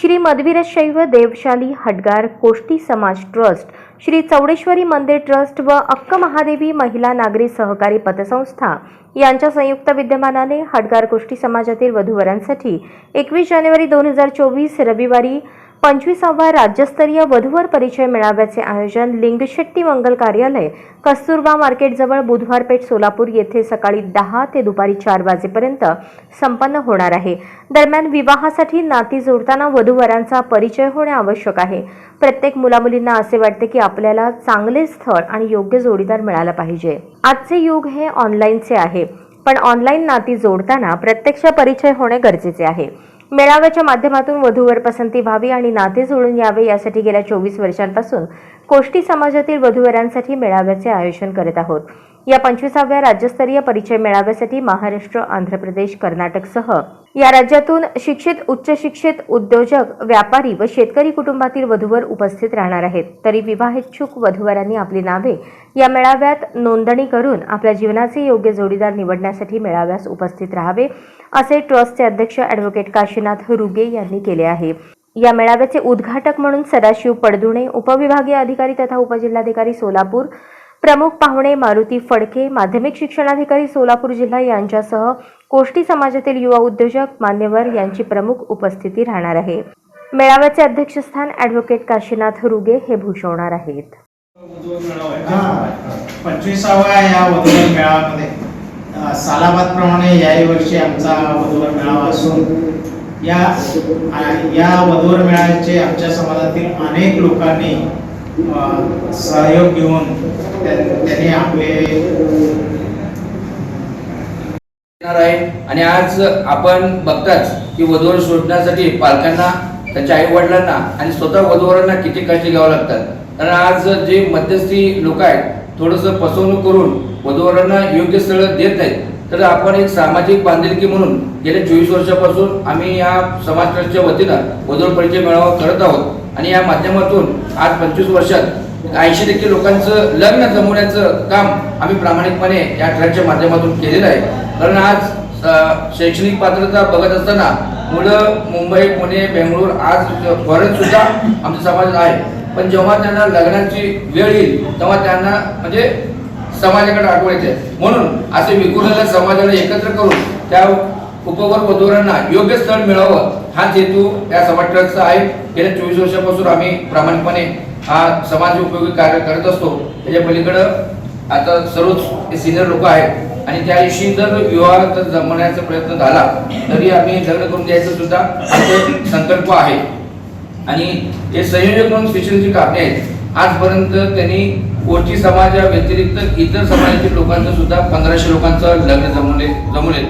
श्री मधवीरशैव देवशाली हडगार कोष्टी समाज ट्रस्ट श्री चौडेश्वरी मंदिर ट्रस्ट व अक्क महादेवी महिला नागरी सहकारी पतसंस्था यांच्या संयुक्त विद्यमानाने हडगार कोष्टी समाजातील वधूवरांसाठी एकवीस जानेवारी दोन हजार चोवीस रविवारी पंचवीसावा राज्यस्तरीय वधूवर परिचय मेळाव्याचे आयोजन लिंगशेट्टी मंगल कार्यालय कस्तुरबा मार्केटजवळ बुधवार पेठ सोलापूर येथे सकाळी दहा ते दुपारी चार वाजेपर्यंत संपन्न होणार आहे. दरम्यान विवाहासाठी नाती जोडताना वधूवरांचा परिचय होणे आवश्यक आहे. प्रत्येक मुलामुलींना असे वाटते की आपल्याला चांगले स्थळ आणि योग्य जोडीदार मिळाला पाहिजे. आजचे युग हे ऑनलाईनचे आहे पण ऑनलाईन नाती जोडताना प्रत्यक्ष परिचय होणे गरजेचे आहे. मेळाव्याच्या माध्यमातून वधूवर पसंती व्हावी आणि नाते जुळून यावे यासाठी गेल्या चोवीस वर्षांपासून कोष्टी समाजातील वधूवरांसाठी मेळाव्याचे आयोजन करत आहोत. या पंचवीसाव्या राज्यस्तरीय परिचय मेळाव्यासाठी महाराष्ट्र आंध्र प्रदेश कर्नाटकसह या राज्यातून शिक्षित उच्च शिक्षित उद्योजक व्यापारी व शेतकरी कुटुंबातील वधूवर उपस्थित राहणार आहेत. तरी विवाहेच्छुक वधूवरांनी आपली नावे या मेळाव्यात नोंदणी करून आपल्या जीवनाचे योग्य जोडीदार निवडण्यासाठी मेळाव्यास उपस्थित राहावे असे ट्रस्टचे अध्यक्ष अॅडव्होकेट काशीनाथ रुगे यांनी केले आहे. या मेळाव्याचे उद्घाटक म्हणून सदाशिव पडदुणे उपविभागीय अधिकारी तथा उपजिल्हाधिकारी सोलापूर प्रमुख पाहुणे मारुती फडके माध्यमिक शिक्षणाधिकारी सोलापूर जिल्हा यांच्यासह कोष्टी समाजातील युवा उद्योजक मान्यवर यांची प्रमुख उपस्थिती राहणार आहे. मेळाव्याचे अध्यक्षस्थान ॲडव्होकेट काशीनाथ रुगे हे भूषवणार आहेत. पंचवीसाव्या या वधूवर मेळाव्यामध्ये सालाबादप्रमाणे याही वर्षी आमचा वधूवर मेळावा असून या या वधूवर मेळाव्याचे आमच्या समाजातील अनेक लोकांनी सहयोग घेऊन त्या- त्यांनी आपले आहे. आणि आज आपण बघताच की वधूवर शोधण्यासाठी पालकांना त्यांच्या आई वडिलांना आणि स्वतः वधूवरांना किती कष्ट घ्यावं लागतात. कारण आज जे मध्यस्थी लोक आहेत थोडस फसवणूक करून वधूवरांना योग्य स्थळ देत नाहीत. तर आपण एक सामाजिक बांधिलकी म्हणून गेल्या चोवीस वर्षापासून आम्ही या समाज ट्रस्टच्या वतीनं वधूवर परिचय मेळावा करत आहोत. आणि या माध्यमातून आज पंचवीस वर्षात ऐंशी टक्के लोकांचं लग्न जमवण्याचं काम आम्ही प्रामाणिकपणे या ट्रॅकच्या माध्यमातून केलेलं आहे. कारण आज शैक्षणिक पात्रता बघत असताना मुलं मुंबई पुणे बेंगळूर आज फॉरेन सुद्धा आमच्या समाजात आहे. पण जेव्हा त्यांना लग्नाची वेळ येईल तेव्हा त्यांना म्हणजे समाजाकडे आठवण येते. म्हणून असे विखुरलेल्या समाजाला एकत्र करून त्या उपवर वधूवरांना योग्य स्थळ मिळावं हाच हेतू या समाज ट्रस्टचा आहे. गेल्या चोवीस वर्षापासून आम्ही प्रामाणिकपणे हा समाज उपयोगी कार्य करत असतो. त्याच्या पलीकडं आता सर्वच सिनियर लोक आहेत. आणि त्या दिवशी जर विवाह जर जमवण्याचा प्रयत्न झाला तरी आम्ही लग्न करून द्यायचं सुद्धा आमचा संकल्प आहे. आणि हे संयोजक म्हणून स्पेशलची कापणे आहेत. आजपर्यंत त्यांनी कोची समाजा व्यतिरिक्त इतर समाजातील लोकांचं सुद्धा पंधराशे लोकांचं लग्न जमवले जमवले